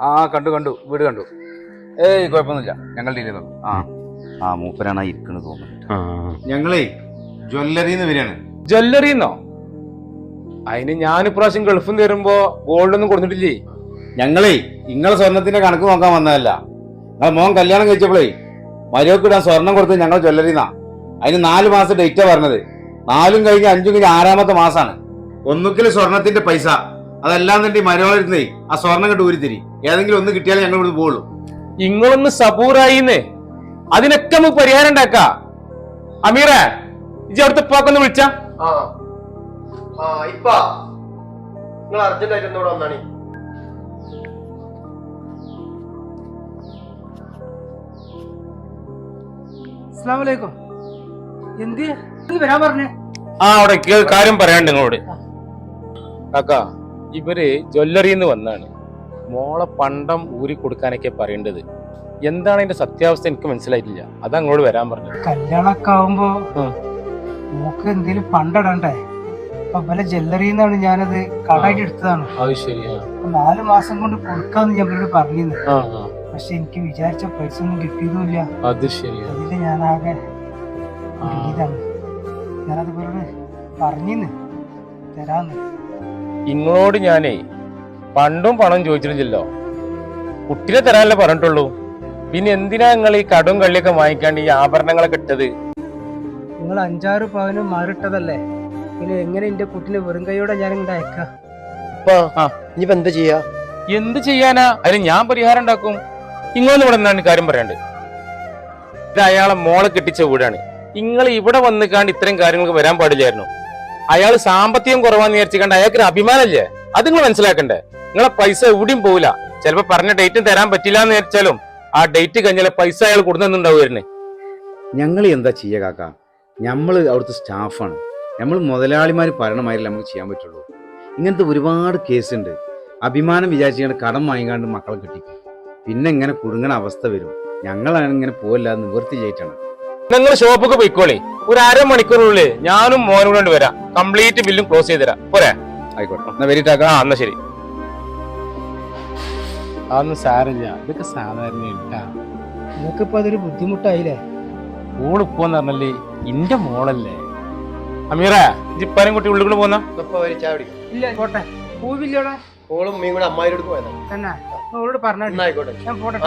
ആ കണ്ടു കണ്ടു. വീട് കണ്ടു. ഏയ് കുഴപ്പമൊന്നുമില്ല. ഞങ്ങൾ ഡീൽ ചെയ്തോളൂ. ആ. ആ മൂപ്പരാണ് ഇരിക്കണത് തോന്നുന്നു ഞങ്ങളേ ജ്വല്ലറിന്ന് വരികയാണ്. ജ്വല്ലറിന്നോ? അതിന് ഞാൻ ഇപ്രാവശ്യം ഗൾഫിൽ നിന്ന് വരുമ്പോ ഗോൾഡ് ഒന്നും കൊടുത്തിട്ടില്ലേ? ഞങ്ങളേ ഇങ്ങളെ സ്വർണത്തിന്റെ കണക്ക് നോക്കാൻ വന്നതല്ല. നിങ്ങളെ മോൻ കല്യാണം കഴിച്ചപ്പോഴേ മരുവക്ക് ഇടാൻ സ്വർണം കൊടുത്ത് ഞങ്ങൾ ജ്വല്ലറിന്നാ. അതിന് നാല് മാസം ഡേറ്റാ പറഞ്ഞത്. നാലും കഴിഞ്ഞ് അഞ്ചും കഴിഞ്ഞ് ആറാമത്തെ മാസാണ്. ഒന്നുകിൽ സ്വർണത്തിന്റെ പൈസ അതല്ലാന്നുണ്ടെങ്കിൽ മരവാരുന്നേ ആ സ്വർണം കണ്ട് ഊരിത്തിരി. ഏതെങ്കിലും ഒന്ന് കിട്ടിയാൽ ഞങ്ങൾ ഇവിടെ പോകുള്ളൂ ഇങ്ങളൊന്ന് സബൂറായിന്നേ. അതിനൊക്കെ നമുക്ക് പരിഹാരം ഉണ്ടാക്ക. അമീറ ഇജി അവിടുത്തെ ഉപ്പാക്കൊന്ന് വിളിച്ച. ആ. ആ ഇപ്പ. നിങ്ങൾ അർജന്റ് ആയിട്ട് എന്നോട് വന്നാണി. അസ്ലാമലൈക്കും എന്ത്? വരാൻ പറഞ്ഞേ? ആ അവിടെ കാര്യം പറയാണ്ട് നിങ്ങളോട്. കാക്ക. ഇവർ ജ്വല്ലറിന്ന് വന്നാണ്. മോളെ പണ്ടം ഊരി കൊടുക്കാനൊക്കെ പറയേണ്ടത്. എന്താണ് അതിന്റെ സത്യാവസ്ഥ എനിക്ക് മനസ്സിലായിട്ടില്ല. അത് അങ്ങോട്ട് വരാൻ പറഞ്ഞു കല്യാണമൊക്കെ ആവുമ്പോ മൂക്ക് എന്തേലും പണ്ടിടണ്ടേ? അപ്പൊ പല ജ്വല്ലറിന്നാണ് ഞാനത് കടായിട്ട് എടുത്തതാണ്. അത് ശരിയാ അപ്പൊ നാല് മാസം കൊണ്ട് കൊടുക്കാന്ന് ഞാൻ ഞങ്ങളോട് പറഞ്ഞിരുന്നു. പക്ഷെ എനിക്ക് വിചാരിച്ച പൈസ ഒന്നും കിട്ടിയതുമില്ല. അത് ശരിയാ അതിൽ ഞാനാകെ ഇതാണ് ഞാനത് ഇവരോട് പറഞ്ഞിന്ന് തരാന്ന്. ഇങ്ങളോട് ഞാനേ പണ്ടും പണം ചോദിച്ചിരുന്നില്ലോ കുട്ടിനെ തരാനല്ലേ പറഞ്ഞിട്ടുള്ളൂ. പിന്നെ എന്തിനാ നിങ്ങൾ ഈ കടും കള്ളിയൊക്കെ വാങ്ങിക്കാണ്ട് ഈ ആഭരണങ്ങളൊക്കെ ഇട്ടത്? നിങ്ങൾ അഞ്ചാറ് പവനും മാറിട്ടതല്ലേ? പിന്നെ എങ്ങനെ എന്റെ കുട്ടിനെ വെറും കൈയോടെ ഞാൻ ഇങ്ങോട്ട് അയക്കാം ഇനിയിപ്പോ എന്താ ചെയ്യാ? എന്ത് ചെയ്യാനാ? അതിന് ഞാൻ പരിഹാരം ഉണ്ടാക്കും. ഇങ്ങോട്ട് ഇവിടെ നിന്നാണ് കാര്യം പറയാണ്ട് ഇത് അയാളെ മോളെ കെട്ടിച്ച വീടാണ്. നിങ്ങൾ ഇവിടെ വന്നിക്കാണ്ട് ഇത്തരം ഇത്രയും കാര്യങ്ങൾക്ക് വരാൻ പാടില്ലായിരുന്നു. അയാൾ സാമ്പത്തികം കുറവാന്ന് വിചാരിച്ചിക്കണ്ട അയാൾക്ക് ഒരു അഭിമാനല്ലേ? അത് നിങ്ങൾ മനസ്സിലാക്കണ്ടേ? നിങ്ങളെ പൈസ എവിടെയും പോവില്ല. ചിലപ്പോ പറഞ്ഞ ഡേറ്റും തരാൻ പറ്റില്ല എന്ന് വിചാരിച്ചാലും ആ ഡേറ്റ് കഴിഞ്ഞാൽ പൈസ അയാൾ കൊടുക്കുന്നുണ്ടാവുമായിരുന്നു ഞങ്ങൾ എന്താ ചെയ്യുക കാക്ക? നമ്മൾ അവിടുത്തെ സ്റ്റാഫാണ്. നമ്മൾ മുതലാളിമാർ പറയണമാതിരി നമുക്ക് ചെയ്യാൻ പറ്റുള്ളൂ. ഇങ്ങനത്തെ ഒരുപാട് കേസുണ്ട്. അഭിമാനം വിചാരിച്ചുകൊണ്ട് കടം വാങ്ങിക്കാണ്ട് മക്കളെ കിട്ടിക്കും. പിന്നെ ഇങ്ങനെ കുടുങ്ങണ അവസ്ഥ വരും. ഞങ്ങളാണ് ഇങ്ങനെ പോവില്ല നിവൃത്തി ചെയ്തിട്ടാണ് നിങ്ങൾ ഷോപ്പൊക്കെ പോയിക്കോളി. ഒരു അരമണിക്കൂറിനുള്ളിൽ ഞാനും മോനും കൊണ്ട് വരാം. കംപ്ലീറ്റ് ബില്ലും ക്ലോസ് ചെയ്ത് തരാം. പോരെ? ആയിക്കോട്ടെ. എന്നാ വരിട്ടാക്ക ആ എന്നാ ശരി. അതൊന്നും സാരമില്ല. ഇതൊക്കെ സാധാരണ നിങ്ങൾക്കിപ്പോ അതൊരു ബുദ്ധിമുട്ടായില്ലേ? ഓളിപ്പോന്ന് പറഞ്ഞല്ലേ ഇന്റെ മോളല്ലേ? അമീറ ജിപ്പാനും കുട്ടി ഉള്ളിൽ കൂടെ പോന്ന? ഇപ്പൊ ഒരു ഇല്ല പോട്ടെ. പൂവില്ലോടെ? ഓളും മീൻ കൂടെ അമ്മായിരോട് പോയതാ. തന്നെ. പറഞ്ഞോട്ടെ പറഞ്ഞാ ഞാൻ പോട്ടെ